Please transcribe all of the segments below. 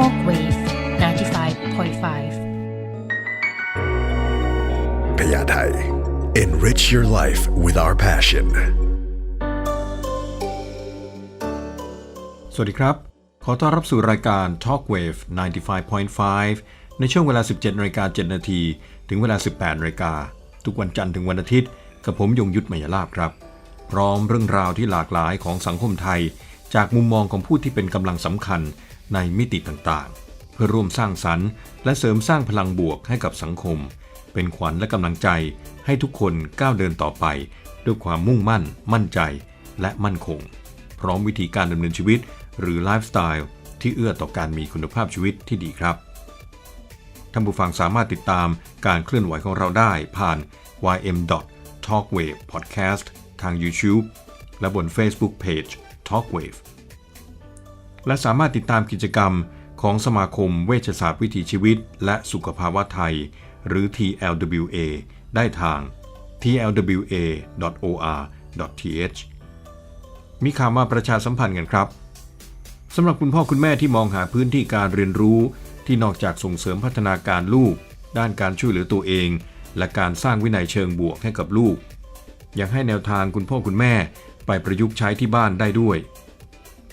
Talk Wave 95.5พยาไทย Enrich your life with our passion สวัสดีครับ ขอต้อนรับสู่รายการ Talk Wave 95.5 ในช่วงเวลา 17นาฬิกา7นาทีถึงเวลา 18นาฬิกาทุกวันจันทร์ถึงวันอาทิตย์ กับผมยงยุทธมยลาบครับ พร้อมเรื่องราวที่หลากหลายของสังคมไทย จากมุมมองของผู้ที่เป็นกำลังสำคัญ ในมิติต่างๆ เพื่อร่วมสร้างสรรค์ และเสริมสร้างพลังบวกให้กับสังคม เป็นขวัญและกำลังใจให้ทุกคนก้าวเดินต่อไป ด้วยความมุ่งมั่น มั่นใจ และมั่นคง พร้อมวิธีการดำเนินชีวิต หรือไลฟ์สไตล์ที่เอื้อต่อการมีคุณภาพชีวิตที่ดีครับท่านผู้ฟังสามารถติดตามการเคลื่อนไหวของเราได้ผ่าน ym talkwave podcast ทาง YouTube และบน Facebook Page Talkwave และสามารถติดตามกิจกรรมของสมาคมเวชศาสตร์วิถีชีวิต และสุขภาวะไทย หรือ TLWA ได้ทาง tlwa.or.th มีข่าวมาประชาสัมพันธ์กันครับสำหรับคุณพ่อคุณแม่ที่มองหาพื้นที่การเรียนรู้ที่นอกจากส่งเสริมพัฒนาการลูก ด้านการช่วยเหลือตัวเอง และการสร้างวินัยเชิงบวกให้กับลูกยากให้แนวทางคุณพ่อคุณแม่ไปประยุกต์ใช้ที่บ้านได้ด้วย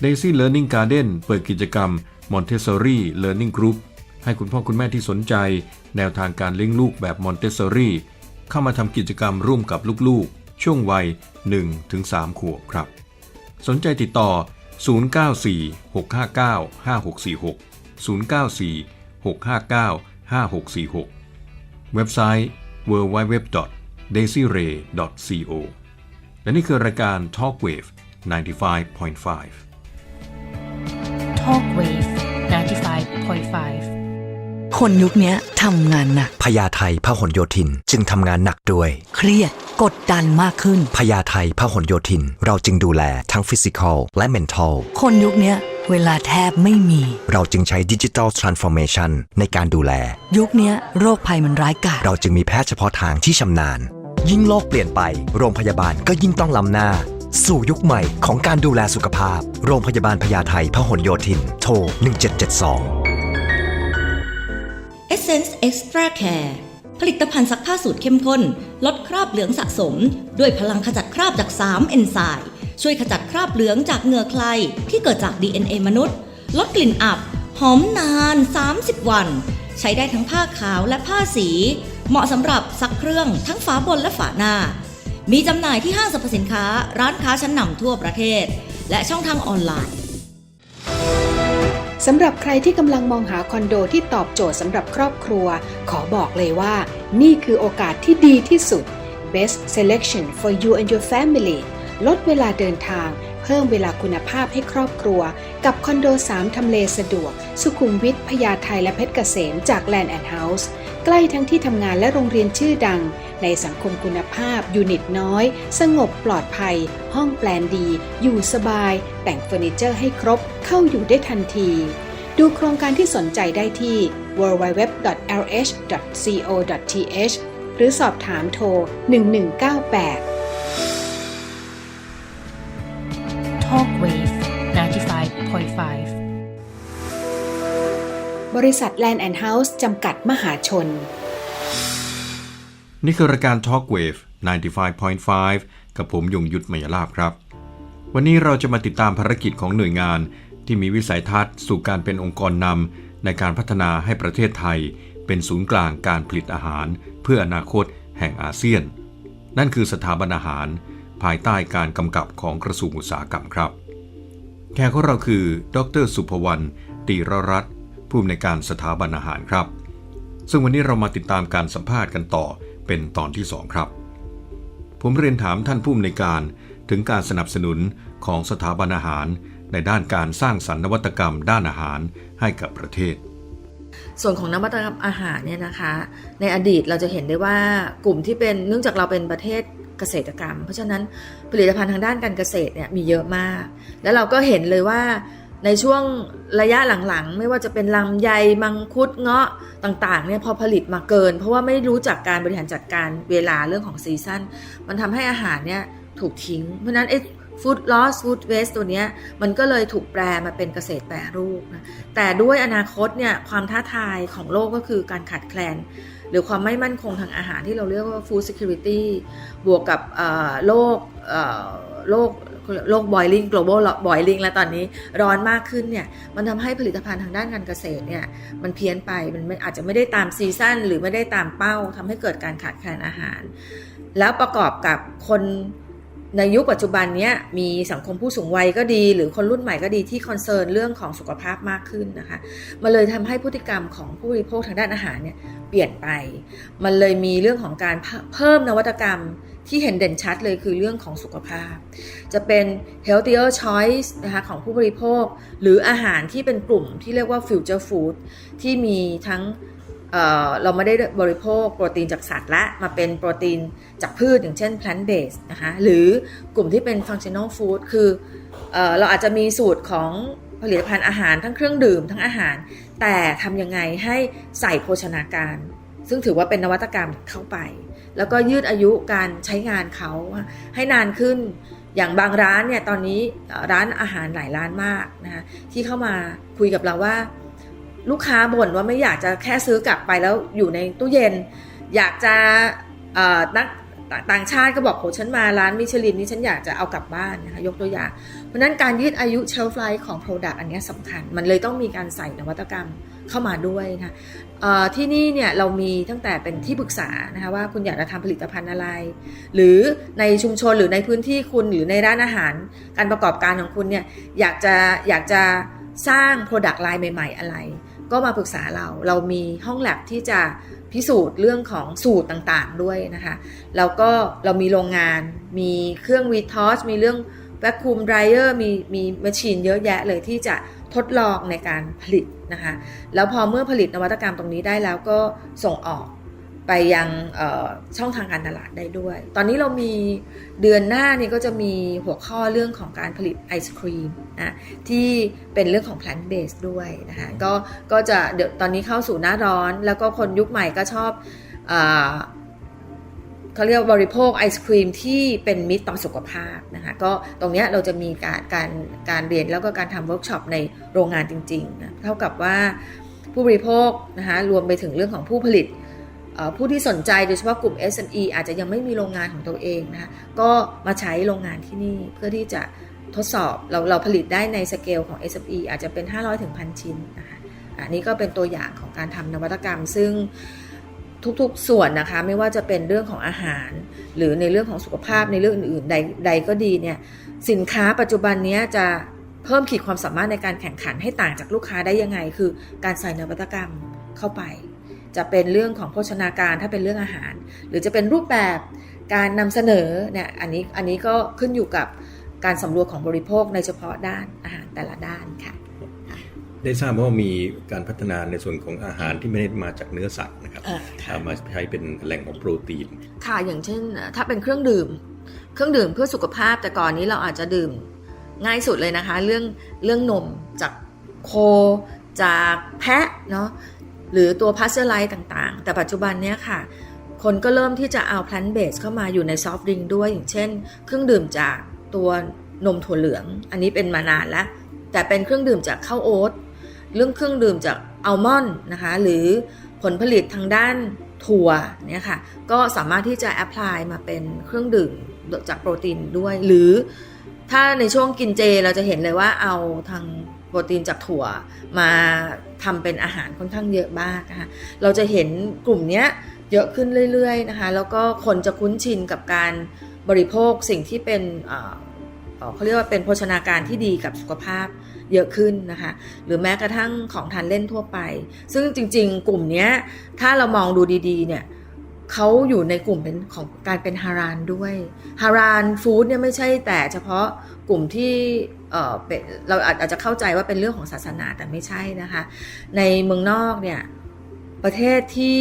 Daisy Learning Garden เปิดกิจกรรม Montessori Learning Group ให้คุณพ่อคุณแม่ที่สนใจ แนวทางการเลี้ยงลูกแบบ Montessori เข้ามาทำกิจกรรมร่วมกับลูกๆ ช่วงวัย 1-3 ขวบครับ สนใจติดต่อ 094 659 5646 094 659 5646 เว็บไซต์ www.daisyray.co และนี่คือรายการ Talk Wave 95.5 Talk Wave 95.5 คนยุคเนี้ยทำงานหนักพญาไทพหลโยธินจึงทำงานหนักด้วย เครียดกดดันมากขึ้นพญาไทพหลโยธิน เราจึงดูแลทั้งฟิสิกอลและเมนทัลคนยุคเนี้ยเวลาแทบไม่มี เราจึงใช้ดิจิทัลทรานส์ฟอร์เมชันในการดูแล ยุคเนี้ยโรคภัยมันร้ายกาจเราจึงมีแพทย์เฉพาะทางที่ชำนาญ ยิ่งโลกเปลี่ยนไป โรงพยาบาลก็ยิ่งต้องล้ำหน้า สู่ยุคใหม่ของการดูแลสุขภาพ โรงพยาบาลพญาไทพหลโยธิน โทร 1772 Essence Extra Care ผลิตภัณฑ์ซักผ้าสูตรเข้มข้น ลดคราบเหลืองสะสม ด้วยพลังขจัดคราบจาก 3 เอนไซม์ช่วยขจัดคราบเหลืองจากเหงื่อใครที่เกิดจาก DNA มนุษย์ ลดกลิ่นอับ หอมนาน 30 วัน ใช้ได้ทั้งผ้าขาวและผ้าสี เหมาะสำหรับซักเครื่องทั้งฝาบนและฝาหน้า มีจำหน่ายที่ห้างสรรพสินค้า ร้านค้าชั้นนำทั่วประเทศ และช่องทางออนไลน์สำหรับใครที่กำลังมองหาคอนโดที่ตอบโจทย์สำหรับครอบครัว ขอบอกเลยว่า นี่คือโอกาสที่ดีที่สุด Best Selection for you and your family ลดเวลาเดินทาง เพิ่มเวลาคุณภาพให้ครอบครัว กับคอนโด 3 ทำเลสะดวก สุขุมวิทพญาไทและเพชรเกษมจาก Land and House ใกล้ทั้งที่ทำงานและโรงเรียนชื่อดัง ในสังคมคุณภาพ ยูนิตน้อย สงบปลอดภัย ห้องแปลนดี อยู่สบาย แต่งเฟอร์นิเจอร์ให้ครบ เข้าอยู่ได้ทันที ดูโครงการที่สนใจได้ที่ www.lh.co.th หรือสอบถามโทร 1198 Talk บริษัท Land and House จำกัดมหาชน นี่คือรายการ Talk Wave 95.5 กับผมยงยุทธมยลาบครับ วันนี้เราจะมาติดตามภารกิจของหน่วยงาน ที่มีวิสัยทัศน์สู่การเป็นองค์กรนำในการพัฒนาให้ประเทศไทย เป็นศูนย์กลางการผลิตอาหาร เพื่ออนาคตแห่งอาเซียน นั่นคือสถาบันอาหาร ภายใต้การกำกับของกระทรวงอุตสาหกรรมครับ แขกของเราคือ ดร สุภวรรณตีรรัตน์ ผู้อำนวยการสถาบันอาหารครับ ซึ่งวันนี้เรามาติดตามการสัมภาษณ์กันต่อเป็นตอนที่ 2 ครับ ผมเรียนถามท่านผู้อำนวยการถึงการสนับสนุนของสถาบันอาหาร ในด้านการสร้างสรรค์นวัตกรรม ด้านอาหารให้กับประเทศส่วนของนวัตกรรมอาหารเนี่ยนะคะ ในอดีตเราจะเห็นได้ว่ากลุ่มที่เป็นเนื่องจากเราเป็นประเทศเกษตรกรรม เพราะฉะนั้นผลิตภัณฑ์ทางด้านการเกษตรเนี่ยมีเยอะมาก แล้วเราก็เห็นเลยว่า ในช่วงระยะหลังๆ ไม่ว่าจะเป็นลำไยมังคุดเงาะต่างๆเนี่ยพอผลิตมาเกิน เพราะว่าไม่รู้จักการบริหารจัดการเวลาเรื่องของซีซั่นมันทำให้อาหารเนี่ยถูกทิ้ง เพราะนั้นไอ้ food loss food waste ตัวเนี้ยมันก็เลยถูกแปลมาเป็นเกษตรแปรรูปนะแต่ด้วยอนาคตเนี่ยความท้าทายของโลกก็คือการขาดแคลน หรือความไม่มั่นคงทางอาหารที่เราเรียกว่า food security บวกกับโลกโลก โลก boiling global boiling แล้วตอนนี้ร้อนมากขึ้นเนี่ยมันทำให้ผลิตภัณฑ์ทางด้านการเกษตรเนี่ยมันเพี้ยนไปมันอาจจะไม่ได้ตามซีซั่นหรือไม่ได้ตามเป้าทำให้เกิดการขาดแคลนอาหาร แล้วประกอบกับคนในยุคปัจจุบันเนี้ยมีสังคมผู้สูงวัยก็ดี หรือคนรุ่นใหม่ก็ดีที่คอนเซิร์นเรื่องของสุขภาพมากขึ้นนะคะมันเลยทำให้พฤติกรรมของผู้บริโภคทางด้านอาหารเนี่ยเปลี่ยนไป มันเลยมีเรื่องของการเพิ่มนวัตกรรม ที่เห็นเด่นชัดเลยคือเรื่องของสุขภาพ จะเป็น healthier choice นะคะของผู้บริโภค หรืออาหารที่เป็นกลุ่มที่เรียกว่า future food ที่มีทั้งเเราไม่ได้บริโภคโปรตีนจากสัตว์ละ มาเป็นโปรตีนจากพืชอย่างเช่น plant based นะคะหรือกลุ่มที่เป็น functional food คือเอเราอาจจะมีสูตรของผลิตภัณฑ์อาหารทั้งเครื่องดื่มทั้งอาหาร แต่ทำยังไงให้ใส่โภชนาการ ซึ่งถือว่าเป็นนวัตกรรมเข้าไป แล้วก็ยืดอายุการใช้งานเขาให้นานขึ้น อย่างบางร้านเนี่ยตอนนี้ร้านอาหารหลายร้านมากนะคะที่เข้ามาคุยกับเราว่า ลูกค้าบ่นว่าไม่อยากจะแค่ซื้อกลับไปแล้วอยู่ในตู้เย็น อยากจะนักต่างชาติก็บอกโหฉันมาร้านมิชลินนี่ฉันอยากจะเอากลับบ้านนะคะยกตัวอย่าง เพราะนั้นการยืดอายุ shelf life ของ Product อันนี้สำคัญ มันเลยต้องมีการใส่นวัตกรรมเข้ามาด้วยนะคะ ที่นี่เนี่ยเรามีตั้งแต่เป็นที่ปรึกษานะคะว่าคุณอยากจะทำผลิตภัณฑ์อะไร หรือในชุมชนหรือในพื้นที่คุณหรือในร้านอาหาร การประกอบการของคุณเนี่ยอยากจะอยากจะสร้าง Product line ใหม่ ๆ อะไร ก็มาปรึกษาเราเรามีห้องแลบที่จะพิสูจน์เรื่องของสูตรต่างๆด้วยนะคะแล้วก็เรามีโรงงานมีเครื่องวีทอสมีเรื่อง แวคคูมไดรเออร์มีมีแมชชีนเยอะแยะเลยที่จะทดลองในการผลิตนะคะแล้วพอเมื่อผลิตนวัตกรรมตรงนี้ได้แล้วก็ส่งออกไปยังช่องทางการตลาดได้ด้วย ตอนนี้เรามีเดือนหน้านี่ก็จะมีหัวข้อเรื่องของการผลิตไอศครีมนะที่เป็นเรื่องของ plant based ด้วยนะคะก็ก็จะเดี๋ยวตอนนี้เข้าสู่หน้าร้อน แล้วก็คนยุคใหม่ก็ชอบอ เขาเรียกว่าบริโภคไอศครีมที่เป็นมิตรต่อสุขภาพนะคะก็ตรงนี้เราจะมีการการการเรียนแล้วก็การทำเวิร์กช็อปในโรงงานจริงๆนะเท่ากับว่าผู้บริโภคนะคะรวมไปถึงเรื่องของผู้ผลิตผู้ที่สนใจโดยเฉพาะกลุ่ม SME อาจจะยังไม่มีโรงงานของตัวเองนะคะก็มาใช้โรงงานที่นี่เพื่อที่จะทดสอบเราเราผลิตได้ในสเกลของ SME อาจจะเป็น 500ถึงพันชิ้นนะคะอันนี้ก็เป็นตัวอย่างของการทำนวัตกรรมซึ่ง ทุกๆ ส่วนนะคะ ไม่ว่าจะเป็นเรื่องของอาหาร หรือในเรื่องของสุขภาพในเรื่องอื่นๆใดใดก็ดีเนี่ยสินค้าปัจจุบันนี้จะเพิ่มขีดความสามารถในการแข่งขันให้ต่างจากลูกค้าได้ยังไง คือการใส่นวัตกรรมเข้าไป จะเป็นเรื่องของโภชนาการถ้าเป็นเรื่องอาหาร หรือจะเป็นรูปแบบการนำเสนอเนี่ยอันนี้อันนี้ก็ขึ้นอยู่กับการสำรวจของบริโภคในเฉพาะด้านอาหารแต่ละด้านค่ะ ได้ทราบว่ามีการพัฒนาในส่วนของอาหารที่ไม่ได้มาจากเนื้อสัตว์นะครับอ่าค่ะเอามาใช้เป็นแหล่งของโปรตีน ค่ะอย่างเช่นเอ่อถ้าเป็นเครื่องดื่ม เครื่องดื่มเพื่อสุขภาพแต่ก่อนนี้เราอาจจะดื่มง่ายสุดเลยนะคะ เรื่องเรื่องนมจากโค จากแพะเนาะหรือตัวพาสเจอร์ไลท์ต่างๆ แต่ปัจจุบันเนี้ยค่ะ คนก็เริ่มที่จะเอา plant based เข้ามาอยู่ในซอฟต์ดริงด้วย อย่างเช่น เครื่องดื่มจากตัวนมถั่วเหลือง อันนี้เป็นมานานแล้ว แต่เป็นเครื่องดื่มจากข้าวโอ๊ต เรื่องเครื่องดื่มจากอัลมอนด์นะคะหรือผลผลิตทางด้านถั่วเนี่ยค่ะก็สามารถที่จะแอพพลายมาเป็นเครื่องดื่มจากโปรตีนด้วย หรือถ้าในช่วงกินเจเราจะเห็นเลยว่าเอาทางโปรตีนจากถั่วมาทำเป็นอาหารค่อนข้างเยอะมากนะคะเราจะเห็นกลุ่มเนี้ยเยอะขึ้นเรื่อยๆนะคะแล้วก็คนจะคุ้นชินกับการบริโภคสิ่งที่เป็น เขาเรียกว่าเป็นโภชนาการที่ดีกับสุขภาพเยอะขึ้นนะคะ หรือแม้กระทั่งของทานเล่นทั่วไป ซึ่งจริง ๆ กลุ่มนี้ถ้าเรามองดูดีๆเนี่ยเขาอยู่ในกลุ่มเป็นของการเป็นฮารานด้วยฮารานฟู้ดเนี่ยไม่ใช่แต่เฉพาะกลุ่มที่เออเราอาจจะเข้าใจว่าเป็นเรื่องของศาสนาแต่ไม่ใช่นะคะ ในเมืองนอกเนี่ยประเทศที่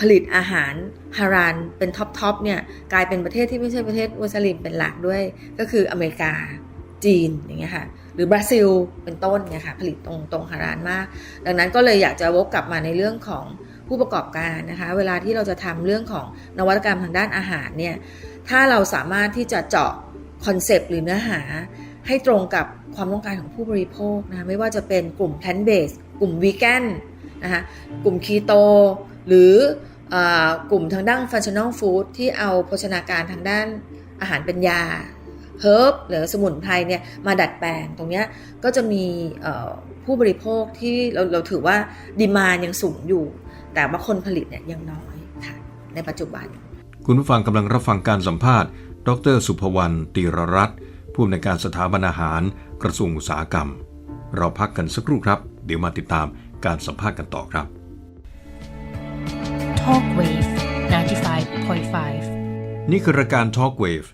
ผลิตอาหาร ฮารานเป็นท็อปทอปเนี่ยกลายเป็นประเทศที่ไม่ใช่ประเทศมุสลิมเป็นหลักด้วย ก็คืออเมริกาจีนอย่างเงี้ยค่ะหรือบราซิลเป็นต้นเนี่ยค่ะผลิตตรงตรงฮารานมาก ดังนั้นก็เลยอยากจะวกกลับมาในเรื่องของผู้ประกอบการนะคะเวลาที่เราจะทำเรื่องของนวัตกรรมทางด้านอาหารเนี่ยถ้าเราสามารถที่จะเจาะคอนเซปต์หรือเนื้อหาให้ตรงกับความต้องการของผู้บริโภคนะคะไม่ว่าจะเป็นกลุ่ม plant based กลุ่มวีแกนนะคะกลุ่มคีโตหรือ กลุ่มทางด้าน functional food ที่เอาโภชนาการทางด้านอาหารเป็นยาเฮิร์บหรือสมุนไพรเนี่ยมาดัดแปลงตรงนี้ก็จะมีผู้บริโภคที่เราเราถือว่าดีมานยังสูงอยู่ แต่ว่าคนผลิตเนี่ยยังน้อยค่ะในปัจจุบัน คุณผู้ฟังกำลังรับฟังการสัมภาษณ์ ดร สุภวรรณตีรรัตน์ผู้อำนวยการสถาบันอาหาร กระทรวงอุตสาหกรรม เราพักกันสักครู่ครับ เดี๋ยวมาติดตามการสัมภาษณ์กันต่อครับ Talk Wave 95.5 นี่คือรายการ Talk Wave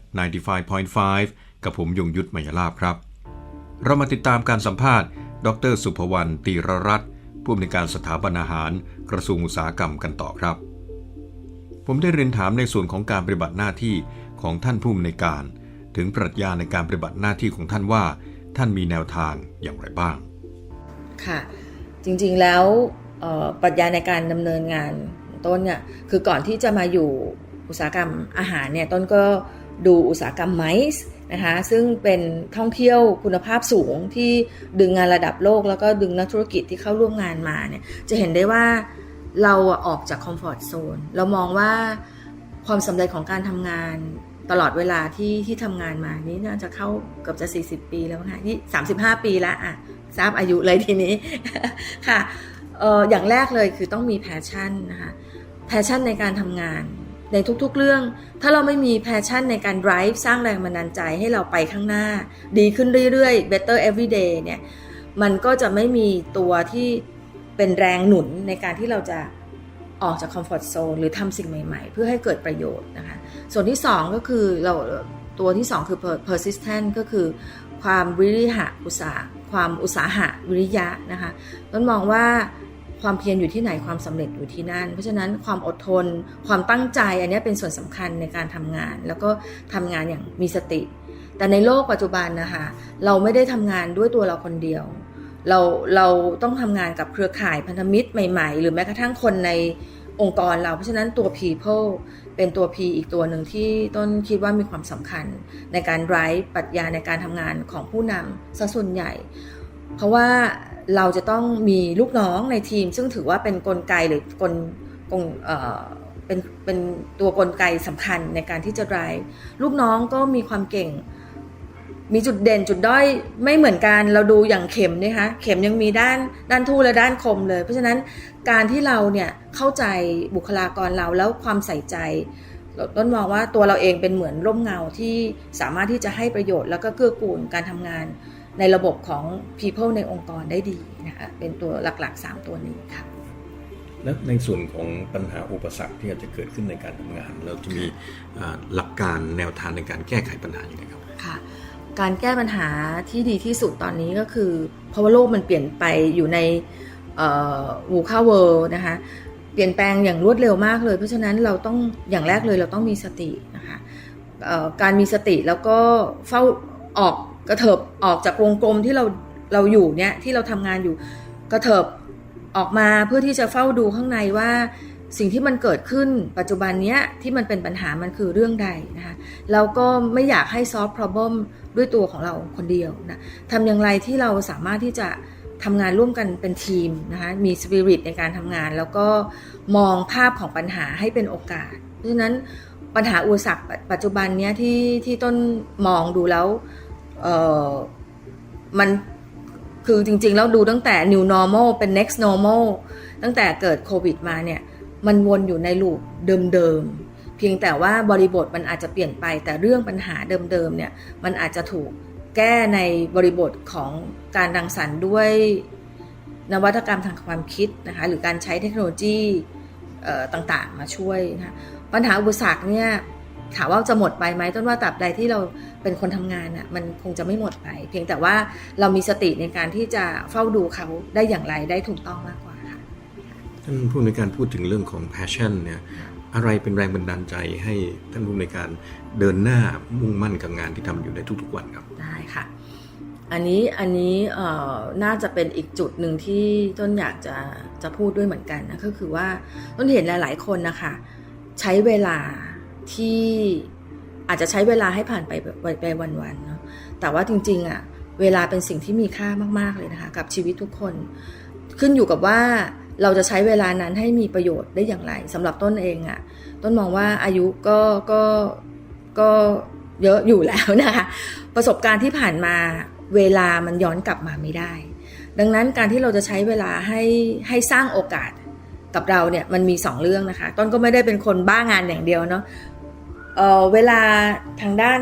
95.5 กับผมยงยุทธมยลาบครับ เรามาติดตามการสัมภาษณ์ ดรสุภวรรณตีรรัตน์ผู้อำนวยการสถาบันอาหาร กระทรวงอุตสาหกรรมกันต่อครับ ผมได้เรียนถามในส่วนของการปฏิบัติหน้าที่ของท่านผู้อำนวยการ ถึงปรัชญาในการปฏิบัติหน้าที่ของท่านว่า ท่านมีแนวทางอย่างไรบ้าง ค่ะ จริงๆแล้วเอ่อปรัชญาในการดำเนินงานของ ต้นเนี่ยคือก่อนที่จะมาอยู่อุตสาหกรรมอาหารเนี่ยต้นก็ดูอุตสาหกรรมไมซ์นะคะซึ่งเป็นท่องเที่ยวคุณภาพสูงที่ดึงงานระดับโลก แล้วก็ดึงนักธุรกิจที่เข้าร่วมงานมาเนี่ยจะเห็นได้ว่าเราออกจากคอมฟอร์ทโซนเรามองว่าความสำเร็จของการทำงานตลอดเวลาที่ที่ทำงานมานี่น่าจะเข้าเกือบจะ 40 ปีแล้วค่ะนี่35 ปีแล้วอะทราบอายุเลยทีนี้ค่ะเอออย่างแรกเลยคือต้องมีแพชชั่นนะคะ แพชชั่นในการทำงาน ในทุกๆเรื่อง ถ้าเราไม่มีแพชชั่นในการ drive สร้างแรงบันดาลใจให้เราไปข้างหน้า ดีขึ้นเรื่อยๆ better every day เนี่ยมันก็จะไม่มีตัวที่เป็นแรงหนุนในการที่เราจะออกจากคอมฟอร์ z โซนหรือทำสิ่งใหม่ ๆ เพื่อให้เกิดประโยชน์นะคะ ส่วนที่ 2 ก็คือเราตัวที่ 2 คือ per- persistent ก็คือความวิริหะอุตสาหความอุตสาหะวิริยะนะคะต้นมองว่า ความเพียรอยู่ที่ไหนความสำเร็จอยู่ที่นั่น เพราะฉะนั้นความอดทน ความตั้งใจอันนี้เป็นส่วนสำคัญในการทำงาน แล้วก็ทำงานอย่างมีสติ แต่ในโลกปัจจุบันนะคะเราไม่ได้ทำงานด้วยตัวเราคนเดียว เราเราต้องทำงานกับเครือข่ายพันธมิตรใหม่ ๆ หรือแม้กระทั่งคนในองค์กรเราเพราะฉะนั้นตัว people เป็นตัว P อีกตัวหนึ่งที่ต้นคิดว่ามีความสำคัญในการ drive ปรัชญาในการทำงานของผู้นำซะส่วนใหญ่ เพราะว่าเราจะต้องมีลูกน้องในทีม ซึ่งถือว่าเป็นนกลไกหรือกลกลเอ่อเป็นเป็นตัวกลไกสำคัญในการที่จะ drive ลูกน้องก็มีความเก่ง มีจุดเด่นจุดด้อยไม่เหมือนกันเราดูอย่างเข็มนะคะเข็มยังมีด้านด้านทู่และด้านคมเลย เพราะฉะนั้นการที่เราเนี่ยเข้าใจบุคลากรเราแล้วความใส่ใจเราต้นมองว่าตัวเราเองเป็นเหมือนร่มเงาที่สามารถที่จะให้ประโยชน์แล้วก็เกื้อกูลการทำงาน ในระบบของ people ในองค์กรได้ดีนะคะเป็นตัวหลักๆ 3 ตัวนี้ค่ะและในส่วนของปัญหาอุปสรรคที่อาจจะเกิดขึ้นในการทำงาน เราจะมีอ่าหลักการแนวทางในการแก้ไขปัญหาอย่างไรครับค่ะการแก้ปัญหาที่ดีที่สุดตอนนี้ก็คือเพราะว่าโลกมันเปลี่ยนไปอยู่ในวูคาเวิลด์นะคะเปลี่ยนแปลงอย่างรวดเร็วมากเลย เพราะฉะนั้นเราต้องอย่างแรกเลยเราต้องมีสตินะคะเอ่อการมีสติแล้วก็เฝ้าออก กระเถิบออกจากวงกลมที่เราเราอยู่เนี่ยที่เราทำงานอยู่กระเถิบออกมาเพื่อที่จะเฝ้าดูข้างในว่า สิ่งที่มันเกิดขึ้นปัจจุบันเนี้ยที่มันเป็นปัญหามันคือเรื่องใดนะคะแล้วก็ไม่อยากให้ซอฟต์ problem ด้วยตัวของเราคนเดียวนะทำอย่างไรที่เราสามารถที่จะทำงานร่วมกันเป็นทีมนะคะมีสปิริตในการทำงาน แล้วก็มองภาพของปัญหาให้เป็นโอกาส เพราะฉะนั้นปัญหาอุปสรรคปัจจุบันเนี้ยที่ที่ต้นมองดูแล้ว เออมันคือจริงๆ แล้วดูตั้งแต่ new normal เป็น next normal ตั้งแต่เกิดโควิดมาเนี่ย มันวนอยู่ในลูปเดิมๆ เพียงแต่ว่าบริบทมันอาจจะเปลี่ยนไปแต่เรื่องปัญหาเดิมๆเนี่ย มันอาจจะถูกแก้ในบริบทของการรังสรรค์ด้วยนวัตกรรมทางความคิดนะคะหรือการใช้เทคโนโลยีต่างๆ มาช่วยนะคะปัญหาอุปสรรคเนี่ย ถามว่าจะหมดไปไหมต้นว่าตราบใดที่เราเป็นคนทำงานน่ะมันคงจะไม่หมดไป เพียงแต่ว่าเรามีสติในการที่จะเฝ้าดูเขาได้อย่างไรได้ถูกต้องมากกว่าค่ะท่านผู้ในวยการพูดถึงเรื่องของ passion เนี่ยอะไรเป็นแรงบันดาลใจให้ท่านผู้ในวยการเดินหน้ามุ่งมั่นกับงานที่ทำอยู่ในทุกๆวันครับได้ค่ะอันนี้อันนี้เอ่อน่าจะเป็นอีกจุดหนึ่งที่ต้นอยากจะจะพูดด้วยเหมือนกันนะก็คือว่าต้นเห็นหลาย ๆ คนนะคะใช้เวลา ที่อาจจะใช้เวลาให้ผ่านไปไปไปวันๆเนาะแต่ว่าจริงๆอะเวลาเป็นสิ่งที่มีค่ามากๆเลยนะคะ กับชีวิตทุกคน ขึ้นอยู่กับว่าเราจะใช้เวลานั้นให้มีประโยชน์ได้อย่างไรสำหรับต้นเองอะต้นมองว่าอายุก็ก็ก็เยอะอยู่แล้วนะคะ ประสบการณ์ที่ผ่านมาเวลามันย้อนกลับมาไม่ได้ ดังนั้นการที่เราจะใช้เวลาให้ให้สร้างโอกาสกับเราเนี่ยมันมีสองเรื่องนะคะ ต้นก็ไม่ได้เป็นคนบ้างานอย่างเดียวเนาะ เเวลาทางด้าน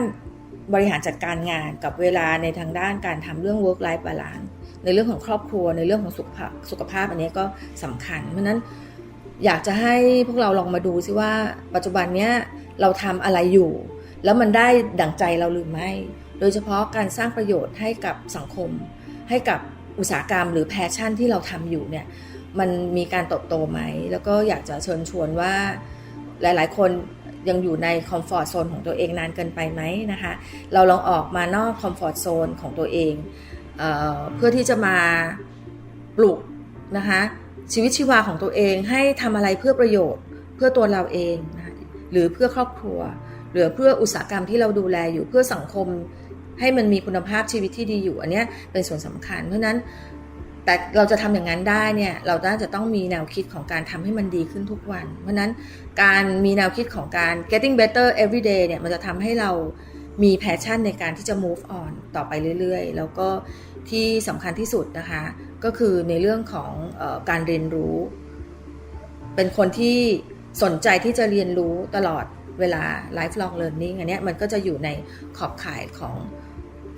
บริหารจัดการงานกับเวลาในทางด้านการทำเรื่อง work life balance ในเรื่องของครอบครัวในเรื่องของสุขภาพสุขภาพอันนี้ก็สำคัญ เพราะฉะนั้นอยากจะให้พวกเราลองมาดูซิว่าปัจจุบันเนี้ยเราทำอะไรอยู่ แล้วมันได้ดั่งใจเราหรือไม่ โดยเฉพาะการสร้างประโยชน์ให้กับสังคม ให้กับอุตสาหกรรมหรือแพชชั่นที่เราทำอยู่เนี่ยมันมีการเติบโตไหม แล้วก็อยากจะเชิญชวนว่าหลาย ๆ คน ยังอยู่ในคอมฟอร์ทโซนของตัวเองนานเกินไปไหมนะคะ เราลองออกมานอกคอมฟอร์ทโซนของตัวเองเออเพื่อที่จะมาปลุกนะคะชีวิตชีวาของตัวเองให้ทำอะไรเพื่อประโยชน์เพื่อตัวเราเองนะหรือเพื่อครอบครัว หรือเพื่ออุตสาหกรรมที่เราดูแลอยู่เพื่อสังคมให้มันมีคุณภาพชีวิตที่ดีอยู่ อันนี้เป็นส่วนสำคัญ เพราะฉะนั้น แต่เราจะทำอย่างนั้นได้เนี่ยเราน่าจะต้องมีแนวคิดของการทำให้มันดีขึ้นทุกวัน เพราะฉะนั้นการมีแนวคิดของการ getting better every day เนี่ยมันจะทำให้เรามี passion ในการที่จะ move on ต่อไปเรื่อยๆ แล้วก็ที่สำคัญที่สุดนะคะ ก็คือในเรื่องของออการเรียนรู้ เป็นคนที่สนใจที่จะเรียนรู้ตลอดเวลา lifelong learning อันนี้มันก็จะอยู่ในขอบข่ายของ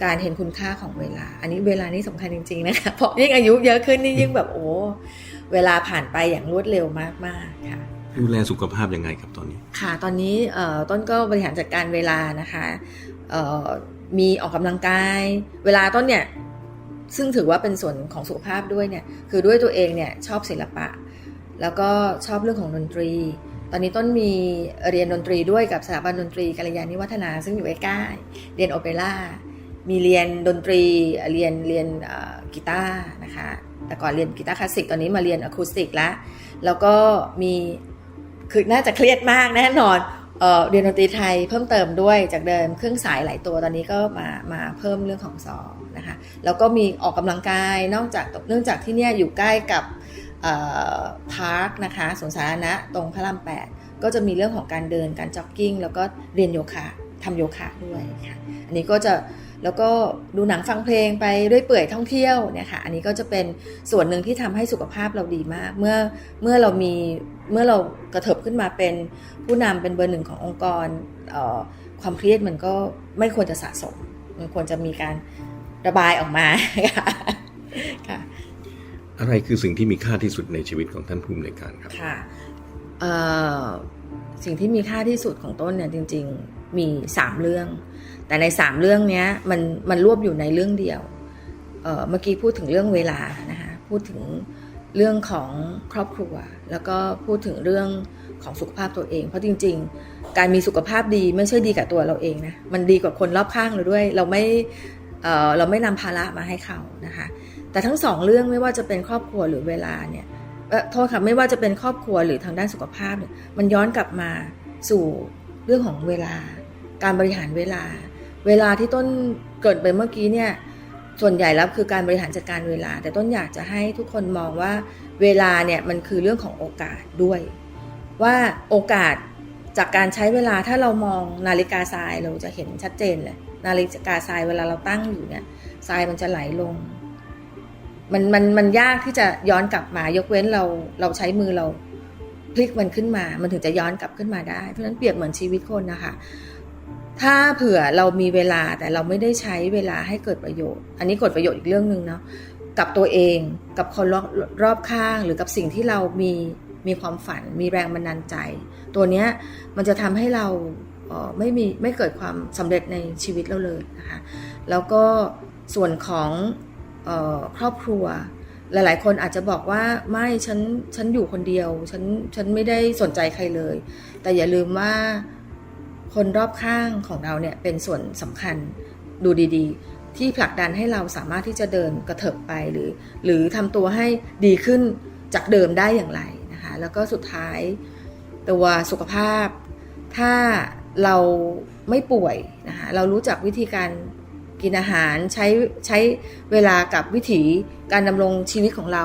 การเห็นคุณค่าของเวลา อันนี้เวลานี่สำคัญจริงๆนะคะเพราะยิ่งอายุเยอะขึ้นนี่ยิ่งแบบโอ้เวลาผ่านไปอย่างรวดเร็วมากๆค่ะ ดูแลสุขภาพยังไงครับตอนนี้ ค่ะ ตอนนี้เอ่อต้นก็บริหารจัดการเวลานะคะเอ่อมีออกกำลังกาย เวลาต้นเนี่ยซึ่งถือว่าเป็นส่วนของสุขภาพด้วยเนี่ยคือด้วยตัวเองเนี่ยชอบศิลปะ แล้วก็ชอบเรื่องของดนตรี ตอนนี้ต้นมีเรียนดนตรีด้วยกับสถาบันดนตรีกัลยาณิวัฒนา ซึ่งอยู่ใกล้ๆเรียนโอเปร่า มีเรียนดนตรีเรียนเรียนกีตาร์นะคะแต่ก่อนเรียนกีตาร์คลาสสิกตอนนี้มาเรียนอะคูสติกแล้วแล้วก็มีคือน่าจะเครียดมากแน่นอนเออเรียนดนตรีไทยเพิ่มเติมด้วยจากเดิมเครื่องสายหลายตัวตอนนี้ก็มามาเพิ่มเรื่องของซอนะคะแล้วก็มีออกกำลังกายนอกจากเนื่องจากที่เนี่ยอยู่ใกล้กับพาร์คนะคะสวนสาธารณะตรงพระรามแปดก็จะมีเรื่องของการเดินการจ็อกกิ้ง แล้วก็เรียนโยคะทำโยคะด้วยค่ะอันนี้ก็จะ แล้วก็ดูหนังฟังเพลงไปด้วยเปื่อยท่องเที่ยวเนี่ยค่ะอันนี้ก็จะเป็นส่วนหนึ่งที่ทำให้สุขภาพเราดีมาก เมื่อเมื่อเรามีเมื่อเรากระเถิบขึ้นมาเป็นผู้นำเป็นเบอร์หนึ่งขององค์กรเออความเครียดมันก็ไม่ควรจะสะสม มันควรจะมีการระบายออกมาค่ะค่ะอะไรคือสิ่งที่มีค่าที่สุดในชีวิตของท่านภูมิในวยการครับค่ะเอ่อสิ่งที่มีค่าที่สุดของต้นเนี่ยจริง ๆมี 3 เรื่อง แต่ใน3เรื่องนี้มันมันรวบอยู่ในเรื่องเดียวเมื่อกี้พูดถึงเรื่องเวลานะคะพูดถึงเรื่องของครอบครัว แล้วก็พูดถึงเรื่องของสุขภาพตัวเอง เพราะจริง ๆ การมีสุขภาพดีไม่ใช่ดีกับตัวเราเองนะมันดีกว่าคนรอบข้างเราด้วย เราไม่เเราไม่นำภาระมาให้เขานะคะแต่ทั้งสองเรื่องไม่ว่าจะเป็นครอบครัวหรือเวลาเนี่ยโทษค่ะไม่ว่าจะเป็นครอบครัวหรือทางด้านสุขภาพเนี่ยมันย้อนกลับมาสู่เรื่องของเวลา การบริหารเวลา เวลาที่ต้นเกิดไปเมื่อกี้เนี่ยส่วนใหญ่แล้วคือการบริหารจัดการเวลา แต่ต้นอยากจะให้ทุกคนมองว่าเวลาเนี่ยมันคือเรื่องของโอกาสด้วย ว่าโอกาสจากการใช้เวลาถ้าเรามองนาฬิกาทรายเราจะเห็นชัดเจนเลยนาฬิกาทรายเวลาเราตั้งอยู่เนี่ยทรายมันจะไหลลง มันมันมันยากที่จะย้อนกลับมายกเว้นเราเราใช้มือเราพลิกมันขึ้นมา มันถึงจะย้อนกลับขึ้นมาได้ เพราะฉะนั้นเปรียบเหมือนชีวิตคนนะคะ ถ้าเผื่อเรามีเวลาแต่เราไม่ได้ใช้เวลาให้เกิดประโยชน์ อันนี้กดประโยชน์อีกเรื่องหนึ่งเนาะกับตัวเองกับคนรอบรอบข้างหรือกับสิ่งที่เรามีมีความฝัน มีแรงบันดาลใจ ตัวเนี้ยมันจะทำให้เราเออไม่มีไม่เกิดความสำเร็จในชีวิตเราเลยนะคะแล้วก็ส่วนของออครอบครัว หลาย ๆ คนอาจจะบอกว่าไม่ฉันฉันอยู่คนเดียว ฉันฉันไม่ได้สนใจใครเลย แต่อย่าลืมว่า คนรอบข้างของเราเนี่ยเป็นส่วนสำคัญดูดีๆ ที่ผลักดันให้เราสามารถที่จะเดินกระเถิบไปหรือ หรือทำตัวให้ดีขึ้นจากเดิมได้อย่างไรนะคะแล้วก็สุดท้ายตัวสุขภาพ ถ้าเราไม่ป่วยนะคะเรารู้จักวิธีการกินอาหารใช้ใช้เวลากับวิถีการดำรงชีวิตของเรา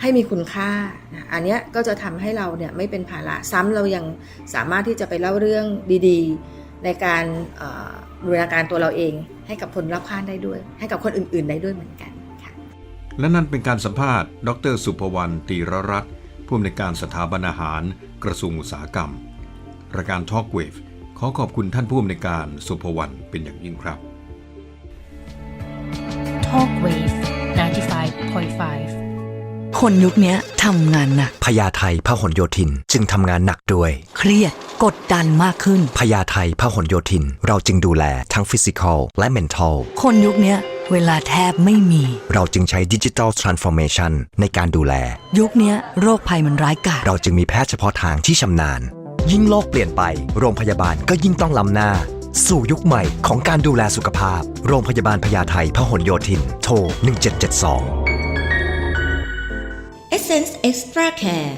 ให้มีคุณค่านะอันเนี้ยก็จะทำให้เราเนี่ยไม่เป็นภาระซ้ำเรายังสามารถที่จะไปเล่าเรื่องดีๆ ในการเอ่อบูรณาการตัวเราเอง ให้กับคนรอบข้างได้ด้วย ให้กับคนอื่นๆได้ด้วยเหมือนกันค่ะและนั่นเป็นการสัมภาษณ์ ดร สุภวรรณตีรรัตน์ผู้อำนวยการสถาบันอาหาร กระทรวงอุตสาหกรรมรายการ Talk Wave ขอขอบคุณท่านผู้อำนวยการสุภวรรณเป็นอย่างยิ่งครับ Talk Wave 95.5 คนยุคเนี้ยทำงานหนัก พญาไทพหลโยธิน จึงทำงานหนักด้วย เครียดกดดันมากขึ้น พญาไทพหลโยธิน เราจึงดูแลทั้งฟิสิกอลและเมนทัลคนยุคเนี้ยเวลาแทบไม่มี เราจึงใช้ดิจิทัลทรานส์ฟอร์เมชันในการดูแล ยุคเนี้ยโรคภัยมันร้ายกาจเราจึงมีแพทย์เฉพาะทางที่ชำนาญ ยิ่งโลกเปลี่ยนไป โรงพยาบาลก็ยิ่งต้องล้ำหน้า สู่ยุคใหม่ของการดูแลสุขภาพ โรงพยาบาลพญาไทพหลโยธิน โทร 1772 Essence Extra Care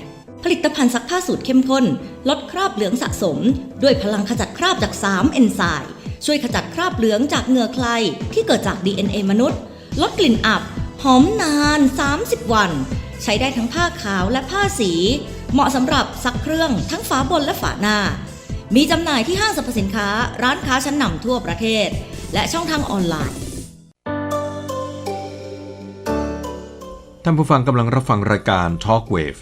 ผลิตภัณฑ์ซักผ้าสูตรเข้มข้น ลดคราบเหลืองสะสม ด้วยพลังขจัดคราบจาก 3 เอนไซม์ช่วยขจัดคราบเหลืองจากเหงื่อใครที่เกิดจาก DNA มนุษย์ ลดกลิ่นอับ หอมนาน 30 วัน ใช้ได้ทั้งผ้าขาวและผ้าสี เหมาะสำหรับซักเครื่องทั้งฝาบนและฝาหน้า มีจำหน่ายที่ห้างสรรพสินค้า ร้านค้าชั้นนำทั่วประเทศ และช่องทางออนไลน์ ท่านผู้ฟังกำลังรับฟังรายการ Talk Wave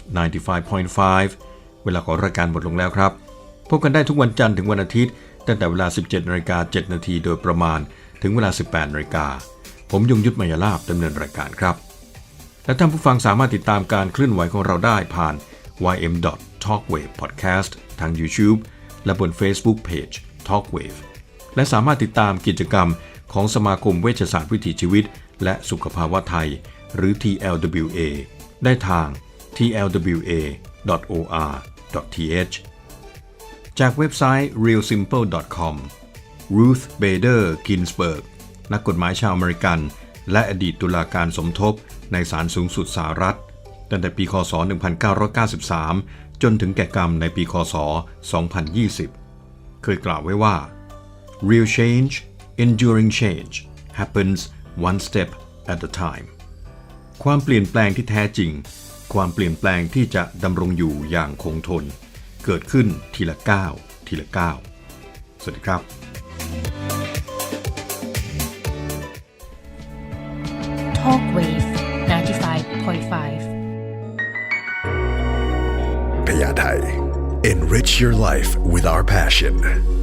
95.5 เวลาของรายการหมดลงแล้วครับ พบกันได้ทุกวันจันทร์ถึงวันอาทิตย์ ตั้งแต่เวลา 17นาฬิกา7นาทีโดยประมาณถึงเวลา 18นาฬิกา ผมยงยุทธมายาลาบดำเนินรายการครับ และท่านผู้ฟังสามารถติดตามการเคลื่อนไหวของเราได้ผ่าน ym talkwave podcast ทาง YouTube และบน Facebook Page Talkwave และสามารถติดตามกิจกรรมของสมาคมเวชศาสตร์วิถีชีวิต และสุขภาวะไทย หรือ TLWA ได้ทาง tlwa.or.th จากเว็บไซต์ realsimple.com Ruth Bader Ginsburg นักกฎหมายชาวอเมริกัน และอดีตตุลาการสมทบในศาลสูงสุดสหรัฐ ตั้งแต่ปี คศ 1993 จนถึงแก่กรรมในปี คศ 2020 เคยกล่าวไว้ว่า Real change enduring change happens one step at a time ความเปลี่ยนแปลงที่แท้จริง ความเปลี่ยนแปลงที่จะดำรงอยู่อย่างคงทน เกิดขึ้นทีละก้าวทีละก้าวสวัสดีครับ Talk Wave 95.5 Payatay. Enrich your life with our passion.